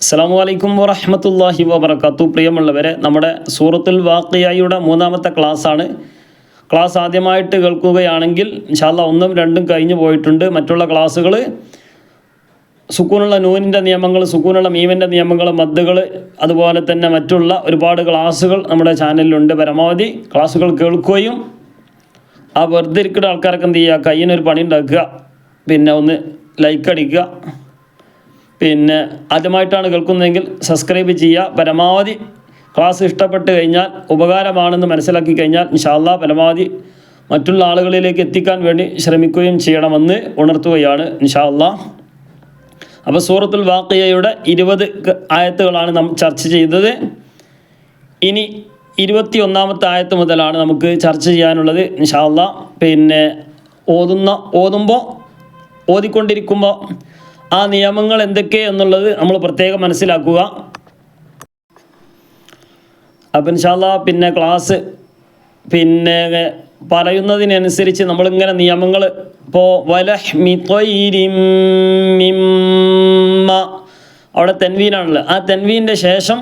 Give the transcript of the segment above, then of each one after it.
അസ്സാം വലൈക്കും വറഹമത്തല്ലാഹി വബർക്കാത്തു പ്രിയമുള്ളവരെ നമ്മുടെ സൂറത്തുൽ വാക്കിയായിയുടെ മൂന്നാമത്തെ ക്ലാസ്സാണ്. ക്ലാസ് ആദ്യമായിട്ട് കേൾക്കുകയാണെങ്കിൽ ഇൻഷാല്ല ഒന്നും രണ്ടും കഴിഞ്ഞു പോയിട്ടുണ്ട്. മറ്റുള്ള ക്ലാസ്സുകൾ സുക്കൂനുള്ള നൂനിന്റെ നിയമങ്ങൾ സുക്കൂനുള്ള മീമിന്റെ നിയമങ്ങൾ മദ്ദുകൾ അതുപോലെ തന്നെ മറ്റുള്ള ഒരുപാട് ക്ലാസ്സുകൾ നമ്മുടെ ചാനലിലുണ്ട്. പരമാവധി ക്ലാസ്സുകൾ കേൾക്കുകയും ആ വെറുതെ ഇരിക്കുന്ന ആൾക്കാരൊക്കെ എന്ത് ചെയ്യുക കയ്യിനൊരു പണി ഉണ്ടാക്കുക. പിന്നെ ഒന്ന് ലൈക്ക് അടിക്കുക. പിന്നെ ആദ്യമായിട്ടാണ് കേൾക്കുന്നതെങ്കിൽ സബ്സ്ക്രൈബ് ചെയ്യുക. പരമാവധി ക്ലാസ് ഇഷ്ടപ്പെട്ട് കഴിഞ്ഞാൽ ഉപകാരമാണെന്ന് മനസ്സിലാക്കി കഴിഞ്ഞാൽ ഇൻഷാല്ല പരമാവധി മറ്റുള്ള ആളുകളിലേക്ക് എത്തിക്കാൻ വേണ്ടി ശ്രമിക്കുകയും ചെയ്യണമെന്ന് ഉണർത്തുകയാണ് ഇൻഷാല്ല അപ്പോൾ സൂറത്തുൽ വാക്കിയയുടെ ഇരുപത് ആയത്തുകളാണ് നാം ചർച്ച ചെയ്തത്. ഇനി ഇരുപത്തി ഒന്നാമത്തെ ആയത്ത് മുതലാണ് നമുക്ക് ചർച്ച ചെയ്യാനുള്ളത് ഇൻഷാല്ല പിന്നെ ഓതുന്ന ഓതുമ്പോൾ ഓതിക്കൊണ്ടിരിക്കുമ്പോൾ ആ നിയമങ്ങൾ എന്തൊക്കെ എന്നുള്ളത് നമ്മൾ പ്രത്യേകം മനസ്സിലാക്കുക. അപ്പം ഇൻഷാല്ല പിന്നെ ക്ലാസ് പിന്നെ പറയുന്നതിനനുസരിച്ച് നമ്മളിങ്ങനെ നിയമങ്ങൾ ഇപ്പോൾ അവിടെ തെൻവീനാണുള്ളത്. ആ തെൻവീന്റെ ശേഷം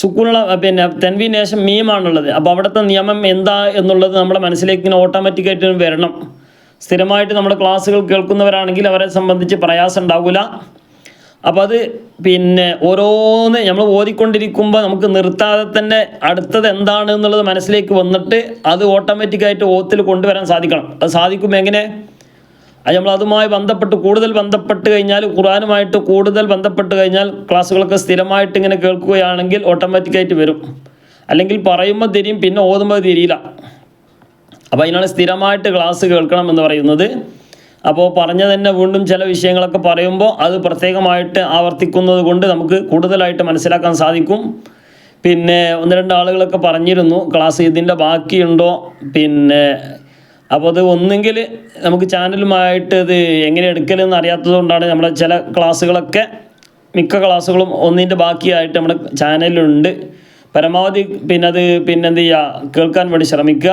സുക്കൂണുള്ള പിന്നെ തെൻവീന് ശേഷം മീമാണുള്ളത്. അപ്പോൾ അവിടുത്തെ നിയമം എന്താ എന്നുള്ളത് നമ്മുടെ മനസ്സിലേക്ക് ഇങ്ങനെ ഓട്ടോമാറ്റിക്കായിട്ട് വരണം. സ്ഥിരമായിട്ട് നമ്മുടെ ക്ലാസ്സുകൾ കേൾക്കുന്നവരാണെങ്കിൽ അവരെ സംബന്ധിച്ച് പ്രയാസം ഉണ്ടാവില്ല അപ്പം അത് പിന്നെ ഓരോന്ന് നമ്മൾ ഓതിക്കൊണ്ടിരിക്കുമ്പോൾ നമുക്ക് നിർത്താതെ തന്നെ അടുത്തത് എന്താണ് എന്നുള്ളത് മനസ്സിലേക്ക് വന്നിട്ട് അത് ഓട്ടോമാറ്റിക്കായിട്ട് ഓത്തിൽ കൊണ്ടുവരാൻ സാധിക്കണം. അത് സാധിക്കും എങ്ങനെ? അത് നമ്മൾ അതുമായി ബന്ധപ്പെട്ട് കൂടുതൽ ബന്ധപ്പെട്ട് കഴിഞ്ഞാൽ ഖുറാനുമായിട്ട് കൂടുതൽ ബന്ധപ്പെട്ട് കഴിഞ്ഞാൽ ക്ലാസ്സുകളൊക്കെ സ്ഥിരമായിട്ട് ഇങ്ങനെ കേൾക്കുകയാണെങ്കിൽ ഓട്ടോമാറ്റിക്കായിട്ട് വരും. അല്ലെങ്കിൽ പറയുമ്പോൾ തിരിയും പിന്നെ ഓതുമ്പോൾ തിരിയില്ല. അപ്പോൾ അതിനാണ് സ്ഥിരമായിട്ട് ക്ലാസ് കേൾക്കണം എന്ന് പറയുന്നത്. അപ്പോൾ പറഞ്ഞു തന്നെ വീണ്ടും ചില വിഷയങ്ങളൊക്കെ പറയുമ്പോൾ അത് പ്രത്യേകമായിട്ട് ആവർത്തിക്കുന്നത് കൊണ്ട് നമുക്ക് കൂടുതലായിട്ട് മനസ്സിലാക്കാൻ സാധിക്കും. പിന്നെ ഒന്ന് രണ്ട് ആളുകളൊക്കെ പറഞ്ഞിരുന്നു ക്ലാസ് ഇതിന്റെ ബാക്കിയുണ്ടോ? പിന്നെ അപ്പോൾ അത് ഒന്നെങ്കിൽ നമുക്ക് ചാനലുമായിട്ട് ഇത് എങ്ങനെ എടുക്കലെന്ന് അറിയാത്തത് കൊണ്ടാണ് നമ്മുടെ ചില ക്ലാസ്സുകളൊക്കെ മിക്ക ക്ലാസ്സുകളും ഒന്നിന്റെ ബാക്കിയായിട്ട് നമ്മുടെ ചാനലിലുണ്ട് പരമാവധി പിന്നെ അത് പിന്നെന്ത് ചെയ്യുക? കേൾക്കാൻ വേണ്ടി ശ്രമിക്കുക.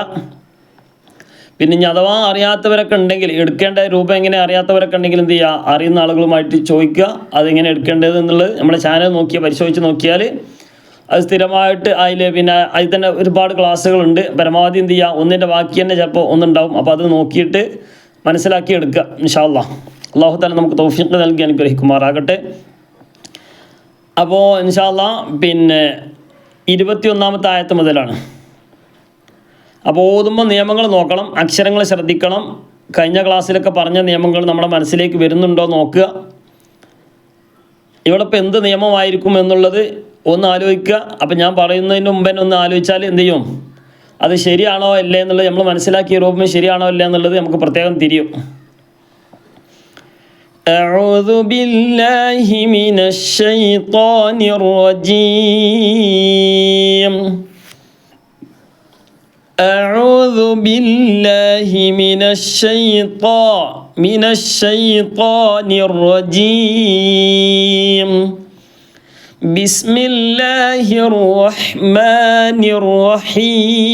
പിന്നെ ഇനി അഥവാ അറിയാത്തവരൊക്കെ ഉണ്ടെങ്കിൽ എടുക്കേണ്ട രൂപം എങ്ങനെ അറിയാത്തവരൊക്കെ ഉണ്ടെങ്കിൽ എന്ത് ചെയ്യുക? അറിയുന്ന ആളുകളുമായിട്ട് ചോദിക്കുക. അതെങ്ങനെ എടുക്കേണ്ടത് എന്നുള്ളത് നമ്മുടെ ചാനൽ നോക്കിയ പരിശോധിച്ച് നോക്കിയാൽ അത് സ്ഥിരമായിട്ട് അതിൽ പിന്നെ അതിൽ തന്നെ ഒരുപാട് ക്ലാസ്സുകളുണ്ട് പരമാവധി എന്ത് ചെയ്യുക? ഒന്നിന്റെ ബാക്കി തന്നെ ചിലപ്പോൾ ഒന്നുണ്ടാവും. അപ്പോൾ അത് നോക്കിയിട്ട് മനസ്സിലാക്കി എടുക്കുക ഇൻഷാല്ല അള്ളാഹു തന്നെ നമുക്ക് തൗഫീഖ് നൽകി അനുഗ്രഹിക്കുമാറാകട്ടെ. അപ്പോൾ ഇൻഷാല്ല പിന്നെ ഇരുപത്തി ഒന്നാമത്തെ ആയത്ത് മുതലാണ്. അപ്പോൾ ഓതുമ്പോൾ നിയമങ്ങൾ നോക്കണം അക്ഷരങ്ങൾ ശ്രദ്ധിക്കണം കഴിഞ്ഞ ക്ലാസ്സിലൊക്കെ പറഞ്ഞ നിയമങ്ങൾ നമ്മുടെ മനസ്സിലേക്ക് വരുന്നുണ്ടോ നോക്കുക ഇവിടെ ഇപ്പോൾ എന്ത് നിയമമായിരിക്കും എന്നുള്ളത് ഒന്ന് ആലോചിക്കുക അപ്പം ഞാൻ പറയുന്നതിന് മുമ്പേ ഒന്ന് ആലോചിച്ചാൽ എന്ത് ചെയ്യും അത് ശരിയാണോ അല്ലേ എന്നുള്ളത് നമ്മൾ മനസ്സിലാക്കിയ രൂപം ശരിയാണോ അല്ലേ എന്നുള്ളത് നമുക്ക് പ്രത്യേകം തിരിയും أعوذ بالله من الشيطان الرجيم أعوذ بالله من الشيطان من الشيطان الرجيم. بسم الله الرحمن الرحيم.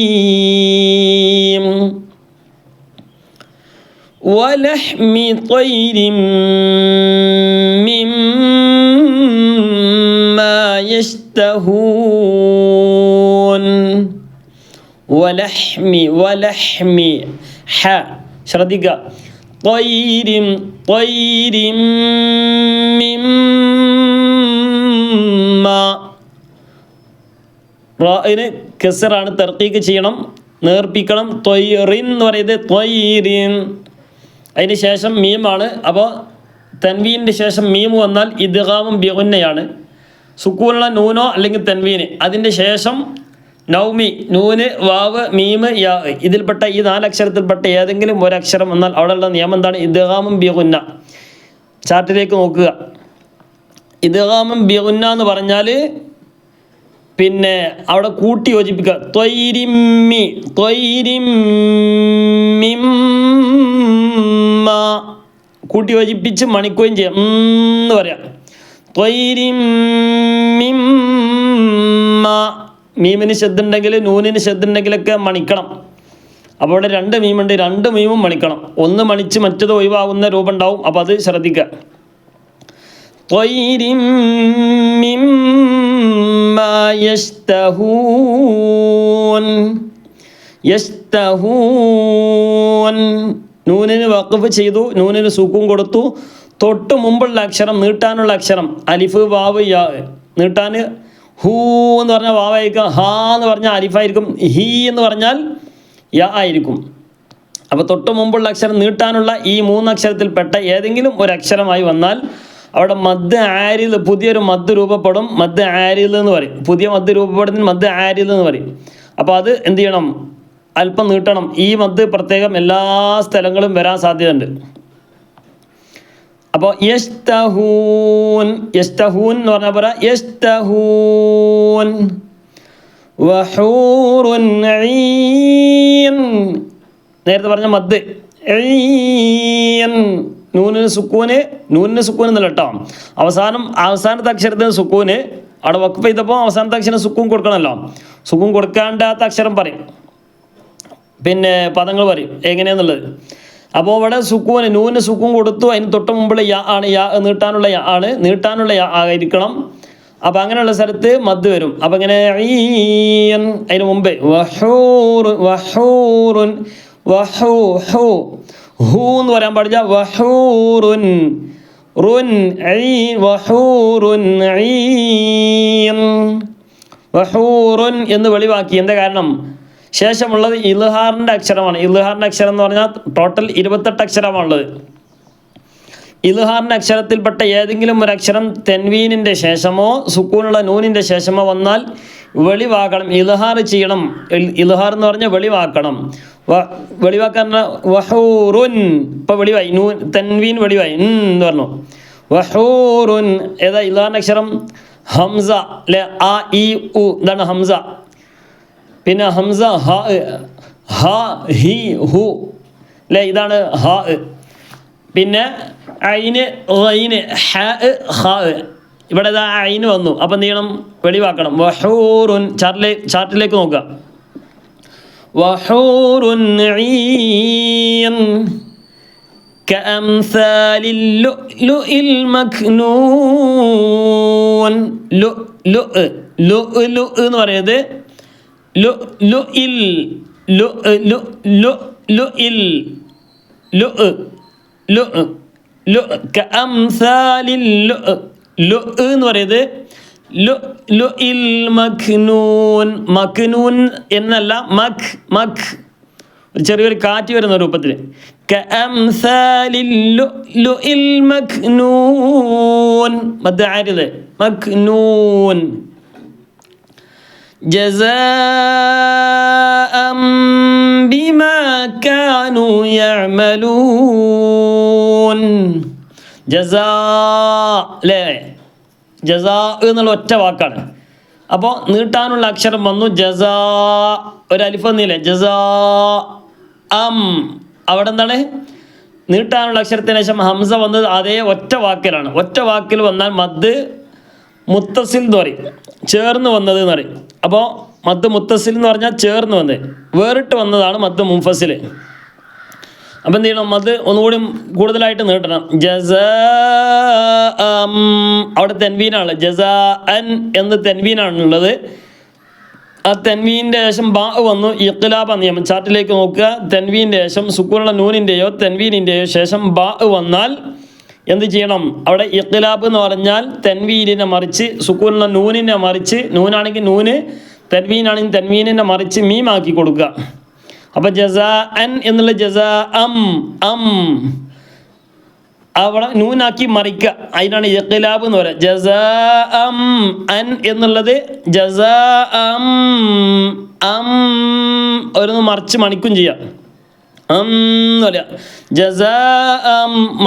ولحم طير مما يشتهون ولحم ولحم ح ശ്രദ്ധിക്കുക طير طير مما റായിന് കെസറാണ് തർക്കീക്ക് ചെയ്യണം നേർപ്പിക്കണം തൊയ്റിൻ എന്ന് പറയുന്നത് തൊയ്റിൻ അതിന് ശേഷം മീമാണ് അപ്പോൾ തൻവീൻ്റെ ശേഷം മീം വന്നാൽ ഇദ്ഗാമും ബിഗുന്നയാണ് സുക്കൂനുള്ള നൂനോ അല്ലെങ്കിൽ തൻവീന് അതിൻ്റെ ശേഷം നൗമി നൂന് വാവ് മീമ് യാ ഇതിൽപ്പെട്ട ഈ നാലക്ഷരത്തിൽപ്പെട്ട ഏതെങ്കിലും ഒരക്ഷരം വന്നാൽ അവിടെയുള്ള നിയമം എന്താണ്? ഇദ്ഗാമും ബിഗുന്ന. ചാർട്ടിലേക്ക് നോക്കുക. ഇദ്ഗാമും ബിഗുന്ന എന്ന് പറഞ്ഞാൽ പിന്നെ അവിടെ കൂട്ടി യോജിപ്പിക്കുക. ത്വയ്രിമ്മി ത്വയ്രിമ്മിമ്മ കൂട്ടി യോജിപ്പിച്ച് മണിക്കുകയും ചെയ്യാം. എന്ന് പറയാം. ത്വയ്രിമ്മിമ്മ മീമിന് ശബ്ദുണ്ടെങ്കിൽ നൂനിന് ശബ്ദുണ്ടെങ്കിലൊക്കെ മണിക്കണം. അപ്പോൾ ഇവിടെ രണ്ട് മീമുണ്ട്. രണ്ട് മീമും മണിക്കണം. ഒന്ന് മണിച്ച് മറ്റത് ഒഴിവാകുന്ന രൂപം ഉണ്ടാവും അപ്പോൾ അത് ശ്രദ്ധിക്കുക. നൂനിന് വക്കഫ് ചെയ്തു. നൂനിന് സൂക്കും കൊടുത്തു. തൊട്ട് മുമ്പുള്ള അക്ഷരം നീട്ടാനുള്ള അക്ഷരം. അലിഫ് വാവ് നീട്ടാൻ ഹൂ എന്ന് പറഞ്ഞാൽ വാവായിരിക്കും ഹാ എന്ന് പറഞ്ഞാൽ അലിഫായിരിക്കും ഹി എന്ന് പറഞ്ഞാൽ യ ആയിരിക്കും. അപ്പോൾ തൊട്ട് മുമ്പുള്ള അക്ഷരം നീട്ടാനുള്ള ഈ മൂന്നക്ഷരത്തിൽപ്പെട്ട ഏതെങ്കിലും ഒരു അക്ഷരമായി വന്നാൽ അവിടെ മദ് ആരിൽ പുതിയൊരു മദ് രൂപപ്പെടും. മദ് ആരിൽ എന്ന് പറയും. പുതിയ മദ് രൂപപ്പെടുന്ന മദ് ആരിൽ എന്ന് പറയും. അപ്പോൾ അത് എന്ത് ചെയ്യണം? അല്പം നീട്ടണം. ഈ മദ് പ്രത്യേകം എല്ലാ സ്ഥലങ്ങളും വരാൻ സാധ്യതയുണ്ട്. അപ്പോൾ യസ്തഹൂൻ എന്ന് പറഞ്ഞാൽ പറ യസ്തഹൂൻ. വഹൂറുൻ നേരത്തെ പറഞ്ഞ മദ് നൂനിന് സുക്കൂന് നൂനിന് സുക്കൂന് എന്നല്ല കേട്ടോ. അവസാനം അവസാനത്തെ അക്ഷരത്തിന് സുക്കൂന് അവിടെ വക്കപ്പ് ചെയ്തപ്പോൾ അവസാനത്തെ അക്ഷരം സുക്കൂൻ കൊടുക്കണമല്ലോ. സുക്കൂൻ കൊടുക്കാണ്ടാത്ത അക്ഷരം പറയും. പിന്നെ പദങ്ങൾ പറയും. എങ്ങനെയാന്നുള്ളത്? അപ്പോൾ ഇവിടെ സുക്കൂന് നൂന് സുക്കൂൻ കൊടുത്തു. അതിന് തൊട്ട് മുമ്പുള്ള യാ ആണ്. യാ നീട്ടാനുള്ള യാ ആണ്. നീട്ടാനുള്ള യാ ആയിരിക്കണം. അപ്പം അങ്ങനെയുള്ള സ്ഥലത്ത് മദ് വരും. അപ്പം ഇങ്ങനെ അതിന് മുമ്പേ. വഹൂറുൻ വഹൂറുൻ വഹൂ ഹൂ എന്ന് പറയാൻ പാടില്ല. വഹൂറുൻ. റുൻ വഹൂറുൻ വഹൂറുൻ എന്ന് വെളിവാക്കി. എന്താ കാരണം? ശേഷമുള്ളത് ഇൽഹാറിന്റെ അക്ഷരമാണ്. ഇൽഹാറിന്റെ അക്ഷരം എന്ന് പറഞ്ഞാൽ ടോട്ടൽ ഇരുപത്തെട്ട് അക്ഷരമാണുള്ളത്. ഇൽഹാറിന്റെ അക്ഷരത്തിൽപ്പെട്ട ഏതെങ്കിലും ഒരു അക്ഷരം തെൻവീനിന്റെ ശേഷമോ സുക്കൂനുള്ള നൂനിന്റെ ശേഷമോ വന്നാൽ വെളിവാക്കണം. ഇൽഹാർ ചെയ്യണം. ഇൽ- ഇൽഹാർ എന്ന് പറഞ്ഞാൽ വെളിവാക്കണം. വെളിവാക്കാൻ വഹൂറുൻ. ഇപ്പോൾ വെളിവായി. നൂൻ തെൻവീൻ വെളിവായി. എന്ന് പറഞ്ഞു. വഹൂറുൻ. ഏതാ ഇൽഹാറിന്റെ അക്ഷരം? ഹംസ. അല്ലെ ആ ഇ ഉ. ഇതാണ് ഹംസ. പിന്നെ ഹംസ ഹ ഹ ഹി ഹു അല്ലേ ഇതാണ് ഹ പിന്നെ ഐന് റൈന് ഹ ഹ ഇവിടെ ഇതാ ഐന് വന്നു അപ്പം എന്ത് ചെയ്യണം വെളിവാക്കണം വഹൂറുൻ ചാർട്ടിലെ ചാർട്ടിലേക്ക് നോക്കുക വഹൂറുൻ ഈൻ كأمثال اللؤلؤ المكنون لؤلؤ لؤلؤ എന്ന് പറയുന്നത് ലു ലു ലു ലു ലു ലു ലു ലു ലു എന്ന് പറയുന്നത് ലു ഇൽ മഖ്നൂൻ മഖ്നൂൻ എന്നല്ല മഖ് മഖ്. ഒരു ചെറിയൊരു കാറ്റ് വരുന്ന രൂപത്തിൽ. മഖ്നൂൻ മഖ്നൂൻ جزاء بما كانوا يعملون ജസാ അല്ലേ ജസാ എന്നുള്ള ഒറ്റ വാക്കാണ് അപ്പോൾ നീട്ടാനുള്ള അക്ഷരം വന്നു ജസാ ഒരു അലിഫ് വന്നില്ലേ ജസാ അം അവിടെ എന്താണ് നീട്ടാനുള്ള അക്ഷരത്തിന് ശേഷം ഹംസ വന്നത് അതേ ഒറ്റ വാക്കിലാണ് ഒറ്റ വാക്കിൽ വന്നാൽ മദ് മുത്തസിൽ എന്ന് പറയും ചേർന്ന് വന്നത് എന്ന് പറയും അപ്പോൾ മദ് മുത്തസിൽ എന്ന് പറഞ്ഞാൽ ചേർന്ന് വന്നത് വേറിട്ട് വന്നതാണ് മദ് മുംഫസിൽ അപ്പം എന്ത് ചെയ്യണം? മദ് ഒന്നുകൂടി കൂടുതലായിട്ട് നീട്ടണം. ജസ അവിടെ തെൻവീനാണ്. ജസ അൻ എന്ന് തെൻവീനാണുള്ളത്. ആ തെൻവീന്റെ ശേഷം ബാ വന്നു. ഇഖ്ലാബ നിയമം ചാർട്ടിലേക്ക് നോക്കുക. തെൻവീന്റെ ശേഷം സുക്കൂറുള്ള നൂനിന്റെയോ തെൻവീനിന്റെയോ ശേഷം ബാ വന്നാൽ എന്ത് ചെയ്യണം? അവിടെ ഇഖ്ലാബ് എന്ന് പറഞ്ഞാൽ തെൻവീനിനെ മറിച്ച് സുക്കൂറുള്ള നൂനിനെ മറിച്ച് നൂനാണെങ്കിൽ നൂന് തെൻവീനാണെങ്കിൽ തെൻവീനിനെ മറിച്ച് മീമാക്കി കൊടുക്കുക. അപ്പോൾ ജസാ അൻ എന്നുള്ള ജസാ അം. അം അവിടെ നൂനാക്കി മറിക്കുക. അതിനാണ് ഇഖ്ലാബ് എന്ന് പറയുക. ജസാ അം അൻ എന്നുള്ളത് ജസാ അം അം. ഓരോന്ന് മറിച്ച് മണിക്കും ചെയ്യാം.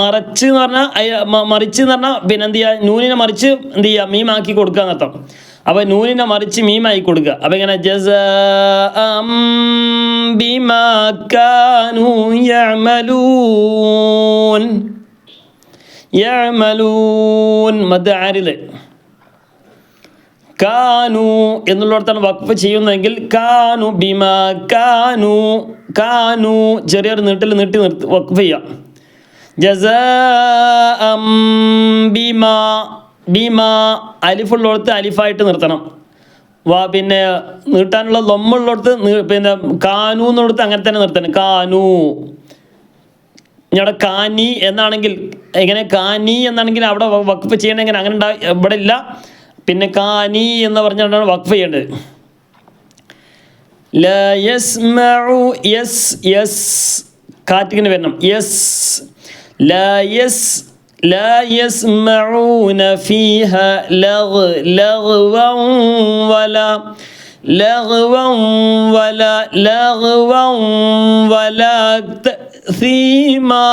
മറച്ച് എന്ന് പറഞ്ഞാൽ മറിച്ച് എന്ന് പറഞ്ഞാൽ പിന്നെ എന്ത് ചെയ്യുക? നൂനിനെ മറിച്ച് എന്ത് ചെയ്യുക? മീമാക്കി കൊടുക്കുക എന്നർത്ഥം. അപ്പോൾ നൂനിനെ മറിച്ച് മീമായി കൊടുക്കുക. അപ്പോൾ ഇങ്ങനെ ജസാ യഅമലൂൻ. യഅമലൂൻ. മദ് ആരിൽ കാനു എന്നുള്ളിടത്താണ് വഖഫ് ചെയ്യുന്നതെങ്കിൽ കാനു ബിമ കാനു കാനു ചെറിയൊരു നീട്ടിൽ നീട്ടി നിർത്തി വഖഫ് ചെയ്യാം. ജസ ബിമ ബിമ അലിഫുള്ളിടത്ത് അലിഫായിട്ട് നിർത്തണം. വാ പിന്നെ നീട്ടാനുള്ള ലൊമ്മുള്ളിടത്ത് പിന്നെ കാനു എന്നുള്ളടത്ത് അങ്ങനെ തന്നെ നിർത്തണം. കാനു. ഞങ്ങളുടെ കാനി എന്നാണെങ്കിൽ എങ്ങനെ കാനി എന്നാണെങ്കിൽ അവിടെ വഖഫ് ചെയ്യണം എങ്ങനെ അങ്ങനെ ഇവിടെ ഇല്ല. പിന്നെ കാനി എന്ന് പറഞ്ഞുകൊണ്ടാണ് വഖഫ് ചെയ്യേണ്ടത് ല യസ്മഉ യസ് യസ് കാറ്റിങ്ങനെ വരണം യസ് ല യസ് لا يسمعون فيها لغ لغوا ولا لغوا ولا لغوا ولا تأثيما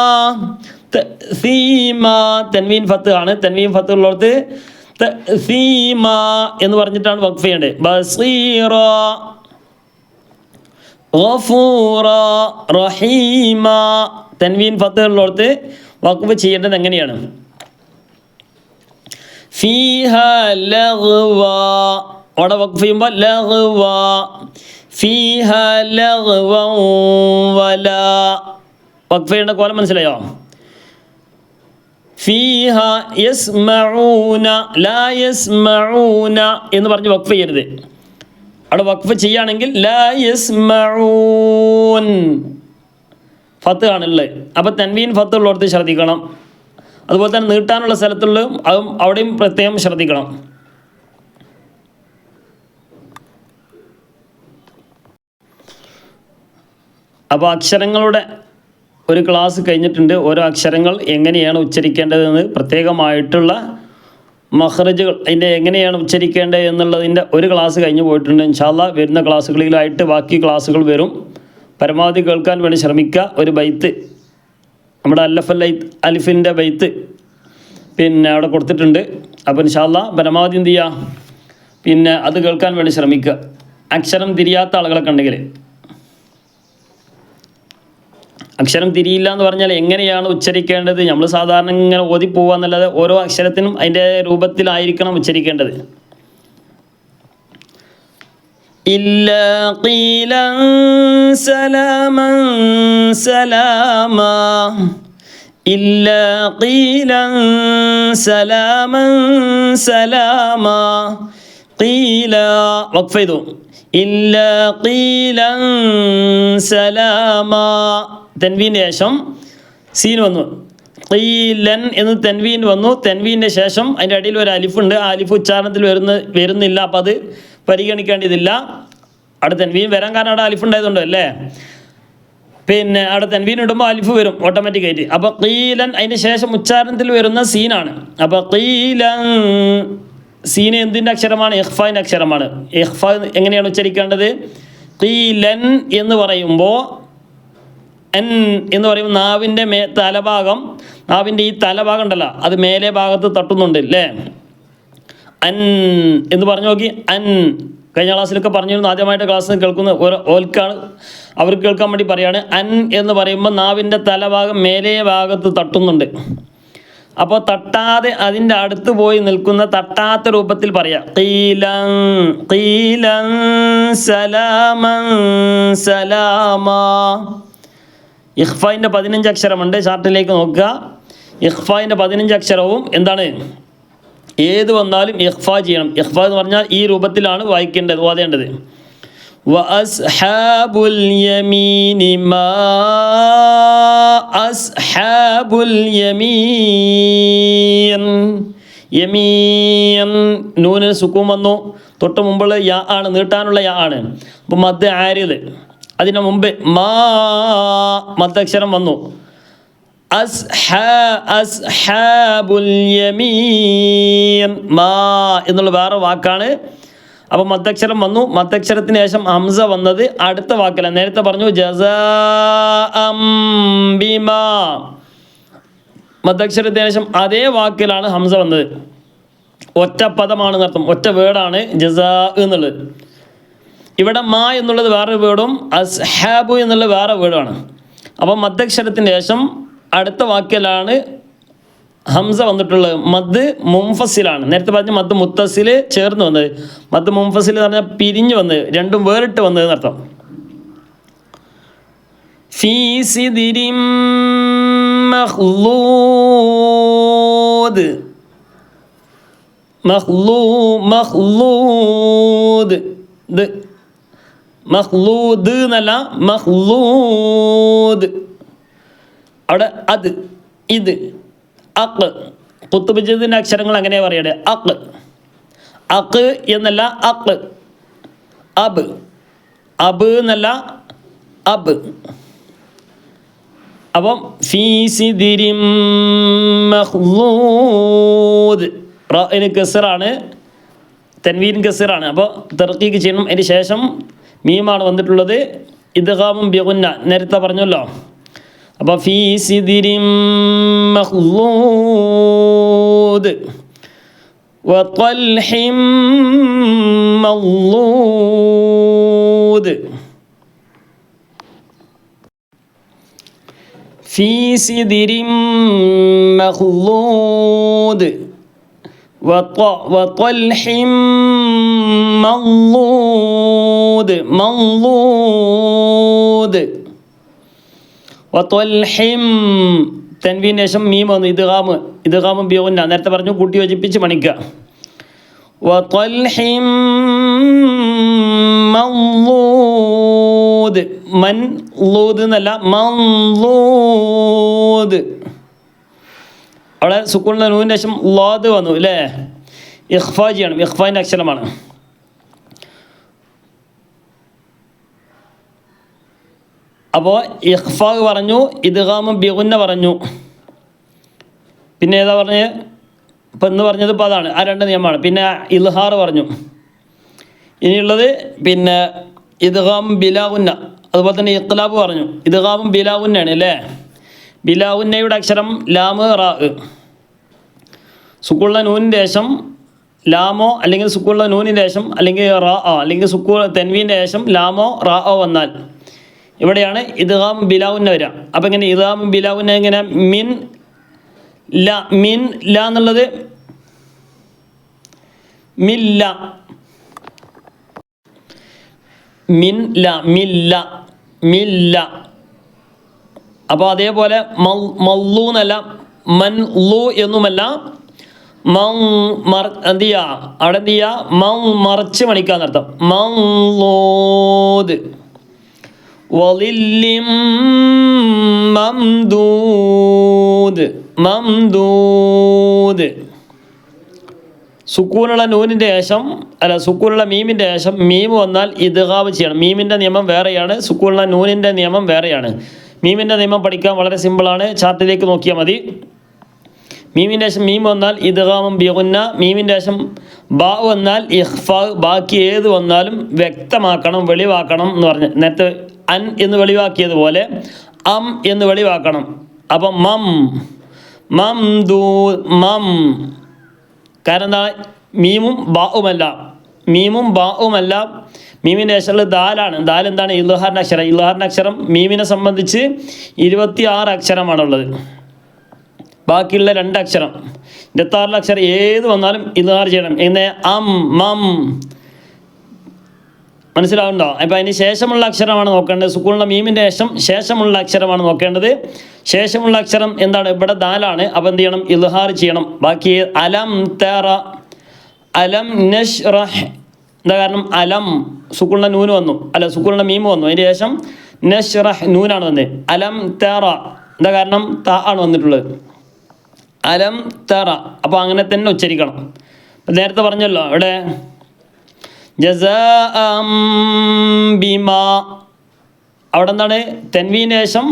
തീമ തൻവീൻ ഫത്ത് ആണ് തൻവീൻ ഫത്ത് തീമ എന്ന് പറഞ്ഞിട്ടാണ് വഖഫ് ചെയ്യേണ്ടത്. ബസീറ ഗഫൂറ റഹീമ. തൻവീൻ ഫത്ത് ഉള്ളിടത്ത് വഖഫ് ചെയ്യേണ്ടത് എങ്ങനെയാണ്? ഫീഹ ലഗ്വ. അവിടെ വഖഫ് ചെയ്യുമ്പോൾ ലഗ്വ. ഫീഹ ലഗ്വ വല വഖഫ് ചെയ്യേണ്ട കോലം മനസ്സിലായോ? ഫീഹ ലാ യസ്മഊന എന്ന് പറഞ്ഞ് വഖഫ് ചെയ്യരുത്. അവിടെ വഖഫ് ചെയ്യുകയാണെങ്കിൽ ലാ യസ്മഊൻ. ഫത്ത് ആണുള്ളത് അപ്പോൾ തൻവീൻ ഫത്ത് ഉള്ളിടത്ത് ശ്രദ്ധിക്കണം. അതുപോലെ തന്നെ നീട്ടാനുള്ള സ്ഥലത്തുള്ള അതും അവിടെയും പ്രത്യേകം ശ്രദ്ധിക്കണം. അപ്പോൾ അക്ഷരങ്ങളുടെ ഒരു ക്ലാസ് കഴിഞ്ഞിട്ടുണ്ട്. ഓരോ അക്ഷരങ്ങൾ എങ്ങനെയാണ് ഉച്ചരിക്കേണ്ടതെന്ന് പ്രത്യേകമായിട്ടുള്ള മഹ്റജുകൾ അതിന്റെ എങ്ങനെയാണ് ഉച്ചരിക്കേണ്ടത് എന്നുള്ളതിന്റെ ഒരു ക്ലാസ് കഴിഞ്ഞ് പോയിട്ടുണ്ട്. ഇൻഷാല്ല വരുന്ന ക്ലാസ്സുകളിലായിട്ട് ബാക്കി ക്ലാസ്സുകൾ വരും. പരമാവധി കേൾക്കാൻ വേണ്ടി ശ്രമിക്കുക. ഒരു ബൈത്ത്. നമ്മുടെ അല്ലഫ് അല്ല അലിഫിന്റെ ബൈത്ത് പിന്നെ അവിടെ കൊടുത്തിട്ടുണ്ട്. അപ്പോൾ ഇൻഷാല്ല പരമാവധി എന്ത് ചെയ്യുക? പിന്നെ അത് കേൾക്കാൻ വേണ്ടി ശ്രമിക്കുക. അക്ഷരം തിരിയാത്ത ആളുകളൊക്കെ ഉണ്ടെങ്കിൽ അക്ഷരം തിരിയില്ല എന്ന് പറഞ്ഞാൽ എങ്ങനെയാണ് ഉച്ചരിക്കേണ്ടത് നമ്മൾ സാധാരണ ഇങ്ങനെ ഓതി പോവാന്നല്ലാതെ ഓരോ അക്ഷരത്തിനും അതിൻ്റെ രൂപത്തിലായിരിക്കണം ഉച്ചരിക്കേണ്ടത് ഇല്ല قيلا سلاما سلاما إلا قيلا سلاما سلاما قيل وقف ചെയ്തു إلا قيلا سلاما തൻവീന്റെ ശേഷം സീൻ വന്നു. ഖീലൻ എന്ന് തെൻവീൻ വന്നു. തെൻവീന്റെ ശേഷം അതിന്റെ അടിയിൽ ഒരു അലിഫുണ്ട്. ആ അലിഫ് ഉച്ചാരണത്തിൽ വരുന്ന വരുന്നില്ല. അപ്പം അത് പരിഗണിക്കേണ്ടതില്ല. അവിടെ തെൻവീൻ വരാൻ കാരണം അവിടെ അലിഫ് ഉണ്ടായതുകൊണ്ട് അല്ലേ? പിന്നെ അവിടെ തെൻവീൻ ഇടുമ്പോൾ അലിഫ് വരും ഓട്ടോമാറ്റിക്കായിട്ട് അപ്പോൾ ഖീലൻ അതിന് ശേഷം ഉച്ചാരണത്തിൽ വരുന്ന സീനാണ്. അപ്പോൾ ഖീലൻ സീൻ എന്തിന്റെ അക്ഷരമാണ്? ഇഹ്ഫാന്റെ അക്ഷരമാണ്. ഇഹ്ഫ എങ്ങനെയാണ് ഉച്ചരിക്കേണ്ടത്? ഖീലൻ എന്ന് പറയുമ്പോൾ എൻ എന്ന് പറയുമ്പോൾ നാവിന്റെ മേ തലഭാഗം നാവിന്റെ ഈ തലഭാഗം ഉണ്ടല്ലോ അത് മേലെ ഭാഗത്ത് തട്ടുന്നുണ്ട് അല്ലേ അൻ എന്ന് പറഞ്ഞു നോക്കി അൻ കഴിഞ്ഞ ക്ലാസ്സിലൊക്കെ പറഞ്ഞിരുന്നു ആദ്യമായിട്ട് ക്ലാസ്സിൽ കേൾക്കുന്ന ഓൽക്കാണ് അവർക്ക് കേൾക്കാൻ വേണ്ടി പറയാണ് അൻ എന്ന് പറയുമ്പോൾ നാവിന്റെ തലഭാഗം മേലേ ഭാഗത്ത് തട്ടുന്നുണ്ട്. അപ്പോൾ തട്ടാതെ അതിന്റെ അടുത്ത് പോയി നിൽക്കുന്ന തട്ടാത്ത രൂപത്തിൽ പറയാം. കീലം കീലം സലാമൻ സലാമാ. ഇഖ്ഫായിൻ്റെ പതിനഞ്ച് അക്ഷരമുണ്ട് ചാർട്ടിലേക്ക് നോക്കുക ഇഖ്ഫായിൻ്റെ പതിനഞ്ച് അക്ഷരവും എന്താണ് ഏത് വന്നാലും ഇഖ്ഫ ചെയ്യണം ഇഖ്ഫ എന്ന് പറഞ്ഞാൽ ഈ രൂപത്തിലാണ് വായിക്കേണ്ടത് ഓതേണ്ടത് وأصحاب اليمين ما أصحاب اليمين യമീൻ നൂനിന് സുക്കൂം വന്നു തൊട്ട് മുമ്പുള്ള യാ ആണ് നീട്ടാനുള്ള യാ ആണ് അപ്പം മദ് ആര്യത് അതിന് മുമ്പ് മാ മദ്ദക്ഷരം വന്നു. മാ എന്നുള്ള വേറെ വാക്കാണ്. അപ്പോൾ മദ്ദക്ഷരം വന്നു. മത്തക്ഷരത്തിന് ശേഷം ഹംസ വന്നത് അടുത്ത വാക്കല്ല. നേരത്തെ പറഞ്ഞു ജസാ ബിമാ. മദ്ദക്ഷരത്തിന് ശേഷം അതേ വാക്കിലാണ് ഹംസ വന്നത്. ഒറ്റ പദമാണ് അർത്ഥം ഒറ്റ വേർഡാണ് ജസാ എന്നുള്ളത്. ഇവിടെ മാ എന്നുള്ളത് വേറെ വീടും അസ്ഹാബു എന്നുള്ളത് വേറെ വീടുമാണ് അപ്പം മദ്ദക്ഷരത്തിന് ശേഷം അടുത്ത വാക്കിലാണ് ഹംസ വന്നിട്ടുള്ളത്. മദ് മുംഫസിലാണ്. നേരത്തെ പറഞ്ഞ മദ് മുത്തസിൽ ചേർന്ന് വന്നത്. മദ് മുംഫസിൽ എന്ന് പറഞ്ഞാൽ പിരിഞ്ഞു വന്നത്. രണ്ടും വേറിട്ട് വന്നത് എന്നർത്ഥം ഫീ സിദിരിം മഖ്ലൂദ് മഹ്ലൂ മഹ്ലൂദ്. മഹ്ലൂദ് എന്നല്ല മഹ്ലൂദ് അവിടെ അത് ഇത് അക്ക് കുത്തുബിജത്തിന്റെ അക്ഷരങ്ങൾ അങ്ങനെ പറയട്ടെ അക്ക് അക്ക് എന്നല്ല അക്ക് അബ്. അബ് എന്നല്ല അബ്. അപ്പം ഫീ സിദിരിം മഖ്ലൂദ്. റാഇന് കസറാണ് തൻവീൻ കസറാണ്. അപ്പോൾ തെർക്കീക്ക് ചെയ്യണം. അതിന് ശേഷം മീമാണ് വന്നിട്ടുള്ളത് ഇദ്ഗാമും ബിഗുന്ന നേരത്തെ പറഞ്ഞല്ലോ അപ്പോൾ ഫീ സിദിരിം മഖ്ലൂദ് وطلح منضود في سدر مخضود وط وطلح منضود منضود وطلح തൻവീന് ശേഷം മീം വന്നു ഇദ്ഗാമ് ഇദ്ഗാമും ബിയോന്ന നേരത്തെ പറഞ്ഞു കൂട്ടി യോജിപ്പിച്ച് മണിക്കുക وطلح منضود മൻലൂദ് എന്നല്ല മൻലൂദ് അവിടെ സുക്കൂണിന്റെ നൂവിന്റെ ശേഷം ലോദ് വന്നു അല്ലേ ഇഖ്ഫ ചെയ്യണം ഇഖ്ഫാന്റെ അക്ഷരമാണ്. അപ്പോൾ ഇഖ്ഫ പറഞ്ഞു ഇദ്ഗാമ ബിഗുന്ന പറഞ്ഞു. പിന്നെ ഏതാ പറഞ്ഞത് ഇപ്പം എന്ന് പറഞ്ഞത് ഇപ്പോൾ അതാണ് ആ രണ്ട് നിയമമാണ്. പിന്നെ ഇൽഹാർ പറഞ്ഞു. ഇനിയുള്ളത് പിന്നെ ഇദ്ഗാം ബിലാവുന്ന അതുപോലെ തന്നെ ഇഖ്ലാബ് പറഞ്ഞു. ഇദ്ഗാമും ബിലാവുന്നയാണ് അല്ലേ ബിലാവുന്നയുടെ അക്ഷരം ലാമ് റാ സുക്കുള്ള നൂനിന്റെ ശേഷം ലാമോ അല്ലെങ്കിൽ സുക്കുള്ള നൂനിന്റെ ശേഷം അല്ലെങ്കിൽ റാ ആ അല്ലെങ്കിൽ സുക്കു തെൻവീന്റെ ശേഷം ലാമോ റാ ഓ വന്നാൽ. ഇവിടെയാണ് ഇദ്ഗാം ബിലാവുന്ന വരിക. അപ്പം ഇങ്ങനെ ഇദ്ഗാം ബിലാവുന്ന ഇങ്ങനെ മിൻ ല മിൻ ല എന്നുള്ളത് മില്ല മിൻ ല മില്ല മില്ല അപ്പോൾ അതേപോലെ മല്ലു എന്നല്ല മൻ ലു എന്നുമല്ല എന്ത് ചെയ്യുക അവിടെ എന്ത് ചെയ്യുക മങ് മറച്ച് മണിക്കാന്നർത്ഥം മംദൂദ്. മംദൂദ്. സുക്കൂനുള്ള നൂനിന്റെ ശേഷം അല്ല സുക്കൂനുള്ള മീമിന്റെ ശേഷം മീം വന്നാൽ ഇദ്ഗാവ് ചെയ്യണം. മീമിന്റെ നിയമം വേറെയാണ് സുക്കൂനുള്ള നൂനിന്റെ നിയമം വേറെയാണ്. മീമിന്റെ നിയമം പഠിക്കാൻ വളരെ സിമ്പിളാണ് ചാർട്ടിലേക്ക് നോക്കിയാൽ മതി. മീമിന്റെ ശേഷം മീം വന്നാൽ ഇദ്ഗാമും ബിഗുന്ന. മീമിന്റെ ശേഷം ബാ വന്നാൽ ഇഹ്ഫ ബാക്കി ഏത് വന്നാലും വ്യക്തമാക്കണം വെളിവാക്കണം എന്ന് പറഞ്ഞ്. നേരത്തെ അൻ എന്ന് വെളിവാക്കിയതുപോലെ അം എന്ന് വെളിവാക്കണം. അപ്പം മം. മം ദൂ മം. കാരണം എന്താ? മീമും ബാവുമല്ല. മീമും ബാവുമല്ല മീമിന്റെ അക്ഷരങ്ങൾ ദാലാണ്. ദാൽ എന്താണ്? ഇൽഹാറിന്റെ അക്ഷരം. ഇൽഹാറിന്റെ അക്ഷരം മീമിനെ സംബന്ധിച്ച് ഇരുപത്തി ആറ് അക്ഷരമാണുള്ളത്. ബാക്കിയുള്ള രണ്ട് അക്ഷരം. ഇരുപത്താറിലെ അക്ഷരം ഏത് വന്നാലും ഇൽഹാർ ചെയ്യണം. എന്നെ അം മം. മനസ്സിലാവുണ്ടോ അപ്പം അതിന് ശേഷമുള്ള അക്ഷരമാണ് നോക്കേണ്ടത്. സുക്കൂളിന്റെ മീമിന്റെ ശേഷം ശേഷമുള്ള അക്ഷരമാണ് നോക്കേണ്ടത്. ശേഷമുള്ള അക്ഷരം എന്താണ്? ഇവിടെ ദാലാണ്. അപ്പം എന്ത് ചെയ്യണം? ഇൽഹാർ ചെയ്യണം. ബാക്കി അലം തേറ അലം നഷ് റഹ് എന്താ കാരണം അലം സുക്കുളിന നൂന് വന്നു. അല്ല സുക്കുളിന മീം വന്നു. അതിന് ശേഷം നഷ്റഹ് നൂനാണ് വന്നത്. അലം തറ. എന്താ കാരണം ത ആണ് വന്നിട്ടുള്ളത്. അലം തറ. അപ്പോൾ അങ്ങനെ തന്നെ ഉച്ചരിക്കണം. നേരത്തെ പറഞ്ഞല്ലോ ജസാഅം ബിമാ. അവിടെ എന്താണ്? തെൻവീന് ശേഷം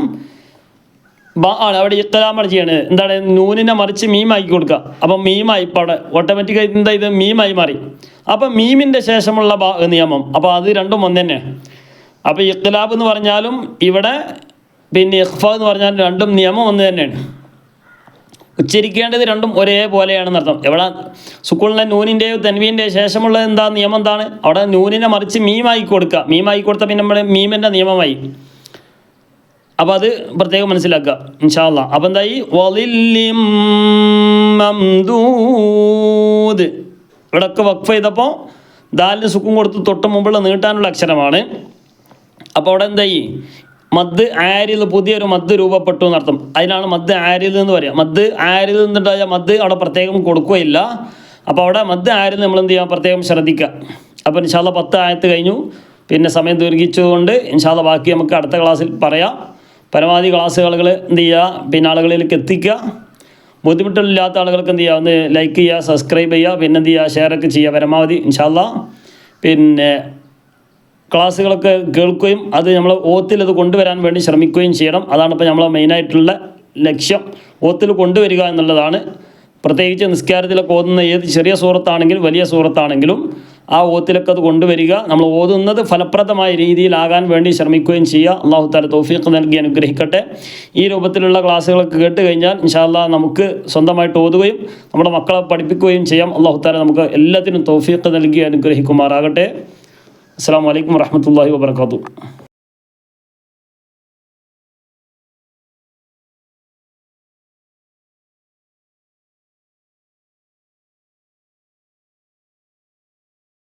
ബ ആണ്. അവിടെ ഇത്തലാമാണ് ചെയ്യണത് എന്താണ്? നൂനിനെ മറിച്ച് മീമാക്കി കൊടുക്കുക അപ്പം മീമായി ഇപ്പോൾ അവിടെ. ഓട്ടോമാറ്റിക്കായി എന്താ ഇത്? മീമായി മാറി. അപ്പം മീമിന്റെ ശേഷമുള്ള ബ നിയമം. അപ്പോൾ അത് രണ്ടും ഒന്ന് തന്നെ. അപ്പോൾ ഇഖ്ലാബ് എന്ന് പറഞ്ഞാലും ഇവിടെ പിന്നെ ഇഖ്ഫ എന്ന് പറഞ്ഞാലും രണ്ടും നിയമം ഒന്ന് തന്നെയാണ്. ഉച്ചരിക്കേണ്ടത് രണ്ടും ഒരേപോലെയാണെന്ന് അർത്ഥം. എവിടെ? സുക്കൂളിലെ നൂനിന്റെയോ തെൻവീന്റെയോ ശേഷമുള്ള എന്താ നിയമം എന്താണ്? അവിടെ നൂനിനെ മറിച്ച് മീമായി കൊടുക്കുക മീമായി കൊടുത്ത പിന്നെ നമ്മുടെ മീമിന്റെ നിയമമായി. അപ്പോൾ അത് പ്രത്യേകം മനസ്സിലാക്കുക. ഇൻഷാല്ല അപ്പോൾ എന്തായി? വലില്ലിം മംദൂദ്. ഇവിടെയൊക്കെ വഖഫ് ചെയ്തപ്പോൾ ദാലിന് സുഖം കൊടുത്ത് തൊട്ട് മുമ്പുള്ള നീട്ടാനുള്ള അക്ഷരമാണ്. അപ്പോൾ അവിടെ എന്തായി? മദ് ആരിൽ പുതിയൊരു മദ് രൂപപ്പെട്ടു എന്നർത്ഥം. അതിനാണ് മദ് ആരിൽ എന്ന് പറയുക മദ് ആരിൽ നിന്നുണ്ടായ മദ് അവിടെ പ്രത്യേകം കൊടുക്കുകയില്ല. അപ്പോൾ അവിടെ മദ് ആരിൽ നമ്മൾ എന്ത് ചെയ്യുക പ്രത്യേകം ശ്രദ്ധിക്കുക അപ്പോൾ ഇൻഷാല്ല പത്ത് ആയത്ത് കഴിഞ്ഞു. പിന്നെ സമയം ദീർഘിച്ചുകൊണ്ട് ഇൻഷാല്ല ബാക്കി നമുക്ക് അടുത്ത ക്ലാസ്സിൽ പറയാം. പരമാവധി ക്ലാസ്സുകൾ എന്ത് ചെയ്യുക? പിന്നെ ആളുകളിലേക്ക് എത്തിക്കുക. ബുദ്ധിമുട്ടില്ലാത്ത ആളുകൾക്ക് എന്ത് ചെയ്യുക? ഒന്ന് ലൈക്ക് ചെയ്യുക സബ്സ്ക്രൈബ് ചെയ്യുക പിന്നെ എന്ത് ചെയ്യുക? ഷെയറൊക്കെ ചെയ്യുക പരമാവധി ഇൻഷാല്ല പിന്നെ ക്ലാസ്സുകളൊക്കെ കേൾക്കുകയും അത് നമ്മൾ ഓത്തിൽ അത് കൊണ്ടുവരാൻ വേണ്ടി ശ്രമിക്കുകയും ചെയ്യണം. അതാണ് ഇപ്പോൾ നമ്മളെ മെയിനായിട്ടുള്ള ലക്ഷ്യം. ഓത്തിൽ കൊണ്ടുവരിക എന്നുള്ളതാണ്. പ്രത്യേകിച്ച് നിസ്കാരത്തിലൊക്കെ ഓതുന്ന ഏത് ചെറിയ സൂറത്താണെങ്കിലും വലിയ സൂറത്താണെങ്കിലും ആ ഓത്തിലൊക്കെ അത് കൊണ്ടുവരിക. നമ്മൾ ഓതുന്നത് ഫലപ്രദമായ രീതിയിലാകാൻ വേണ്ടി ശ്രമിക്കുകയും ചെയ്യുക. അള്ളാഹു താല തോഫീഖ് നൽകി അനുഗ്രഹിക്കട്ടെ. ഈ രൂപത്തിലുള്ള ക്ലാസ്സുകളൊക്കെ കേട്ട് കഴിഞ്ഞാൽ ഇൻഷാല്ലാ നമുക്ക് സ്വന്തമായിട്ട് ഓതുകയും നമ്മുടെ മക്കളെ പഠിപ്പിക്കുകയും ചെയ്യാം. അള്ളാഹു താല നമുക്ക് എല്ലാത്തിനും തോഫീഖ് നൽകി അനുഗ്രഹിക്കുമാറാകട്ടെ. അസ്സാം വലൈക്കും വാഹമത്തല്ലാഹി വാബർക്കാത്തു